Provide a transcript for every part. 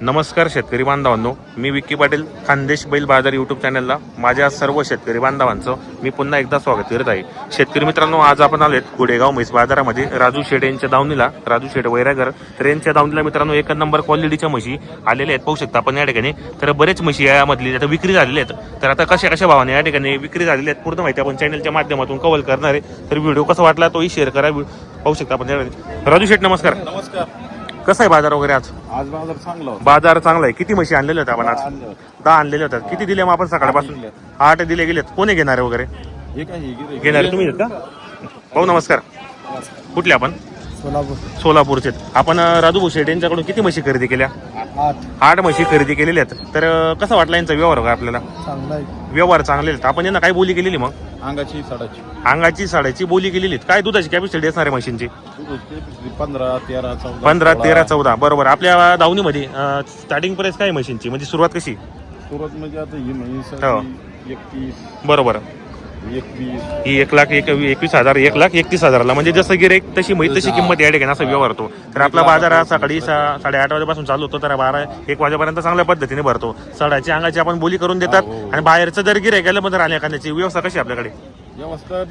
नमस्कार शेतकरी बांधवांनो मी विक्की पाटील खानदेश बैल बाजार यूट्यूब चॅनलला माझ्या सर्व शेतकरी बांधवांचं मी पुन्हा एकदा स्वागत करत आहे. शेतकरी मित्रांनो आज आपण आलोत गुडेगाव म्हैस बाजारामध्ये. राजू शेड यांच्या दावणीला राजू शेड वैरागर तर यांच्या दावणीला मित्रांनो एक नंबर क्वालिटीच्या म्हशी आलेल्या आहेत. पाहू शकता आपण या ठिकाणी. तर बरेच म्हशी यामधली आता विक्री झालेल्या आहेत. तर आता कशा कशा भावाने या ठिकाणी विक्री झालेल्या आहेत पूर्ण माहिती आपण चॅनलच्या माध्यमातून कव्हर करणार आहे. तर व्हिडिओ कसा वाटला तोही शेअर करा. पाहू शकता आपण या राजू शेठ नमस्कार. नमस्कार. कसा आहे बाजार वगैरे आज? आज बाजार चांगला होता. बाजार चांगला आहे. किती म्हशी आणलेल्या होत्या आपण आज? आणलं. दहा आणलेले होतात. किती दिले मग आपण सकाळपासून. आठ दिले. गेलेत. कोणी घेणारे वगैरे? हे काय हे गिऱ्हाईक? घेणारे तुम्ही आहेत का? भाऊ नमस्कार. कुठले आपण? सोलापूर. सोलापूरचे आपण अं, राजू यांच्याकडून किती म्हशी खरेदी केल्या? आठ. आठ म्हशी खरेदी केलेल्या आहेत. तर अं, कसा वाटला यांचा व्यवहार का आपल्याला? चांगला आहे. व्यवहार चांगले आहेत. आपण यांना काय बोली केलेली मग? अंगाची साडाची. अंगाची साड्याची बोली केलेली आहेत. काय दुधाची कॅपॅसिटी असणार आहे मशीनची पंधरा तेरा चौदा पंधरा. तेरा चौदा. बरोबर. आपल्या दावणीमध्ये स्टार्टिंग प्राइस काय आहे मशीनची म्हणजे सुरुवात कशी? सुरत मध्ये आता ही म्हैस हो. एकतीस. बरोबर. ही एक लाख एक एकवीस हजार एक लाख एकतीस हजाराला. म्हणजे जसं गिरेक तशी माहिती तशी किंमत या ठिकाणी असा व्यवहार होतो. तर आपला बाजार हा सकाळी सा- साडेआठ वाजेपासून चालू होतो तर बारा एक वाजेपर्यंत चांगल्या पद्धतीने भरतो. सडाची अंगाची आपण बोली करून देतात हो. आणि बाहेरचं जर गिरेक गेलं मग राहण्या खाण्याची व्यवस्था कशी आपल्याकडे? व्यवस्था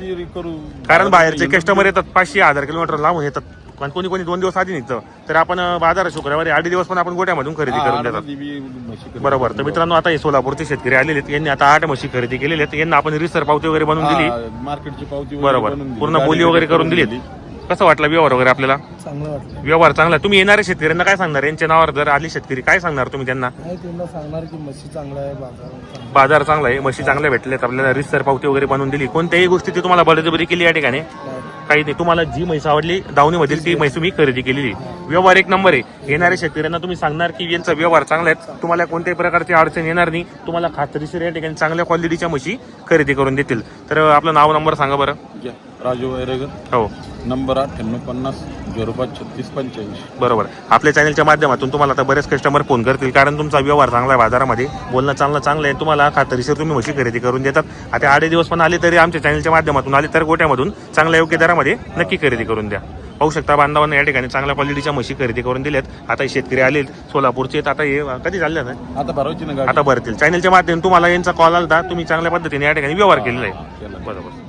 कारण बाहेरचे कस्टमर येतात पाचशे हजार किलोमीटर लांबून येतात. पण कोणी कोणी दोन दिवस आधी निघतं तर आपण बाजार शुक्रवारी आठ दिवस पण आपण गोट्यामधून खरेदी करून देतात. बरोबर. तर मित्रांनो आता हे सोलापूरचे शेतकरी आलेले आहेत. यांनी आता आठ म्हशी खरेदी केलेल्या आहेत. यांना आपण रिसर पावती वगैरे बनवून दिली. मार्केटची पावती वगैरे बरोबर. बनवून दिली. पूर्ण बोली वगैरे करून दिली. कसं वाटलं व्यवहार वगैरे आपल्याला? चांगलं वाटलं. व्यवहार चांगला. तुम्ही येणारे शेतकऱ्यांना काय सांगणार? यांच्या नावावर जर आली शेतकरी काय सांगणार तुम्ही त्यांना? सांगणार की म्हशी चांगला आहे बाजार बाजार चांगला आहे म्हशी चांगल्या भेटल्यात. आपल्याला रिसर पावती वगैरे बनवून दिली. कोणत्याही गोष्टी ती तुम्हाला बळजबरी केली या ठिकाणी? काही नाही. तुम्हाला जी म्हैस आवडली दावणीमधील ती म्हैस तुम्ही खरेदी केलेली. व्यवहार एक नंबर आहे. येणाऱ्या शेतकऱ्यांना तुम्ही सांगणार की यांचा व्यवहार चांगला आहे. तुम्हाला कोणत्याही प्रकारची अडचण येणार नाही. तुम्हाला खात्रीशीर या ठिकाणी चांगल्या क्वालिटीच्या म्हशी खरेदी करून देतील. तर आपलं नाव नंबर सांगा बरं. राजू वैरेगर हो. नंबर अठ्ठ्याण्णव पन्नास झिरो पाच छत्तीस पंच्याऐंशी. बरोबर. आपल्या चॅनलच्या माध्यमातून तुम्हाला आता बरेच कस्टमर फोन करतील कारण तुमचा व्यवहार चांगला आहे बाजारामध्ये. बोलणं चांगलं चांगलं आहे. तुम्हाला खात्रीशीर तुम्ही म्हशी खरेदी करून देतात. आता आडे दिवस पण आले तरी आमच्या चॅनलच्या माध्यमातून आले तर गोट्यामधून चांगल्या योग्य दरामध्ये नक्की खरेदी करून द्या. पाहू शकता बांधवांना या ठिकाणी चांगल्या क्वालिटीच्या म्हशी खरेदी करून दिल्यात. आता हे शेतकरी आले सोलापूरचे आहेत. आता हे कधी झाले ना आता भरवायची ना गाडी. आता भरतील. चॅनलच्या माध्यमातून तुम्हाला यांचा कॉल आला तुम्ही चांगल्या पद्धतीने या ठिकाणी व्यवहार केलेला आहे. केला. बरोबर.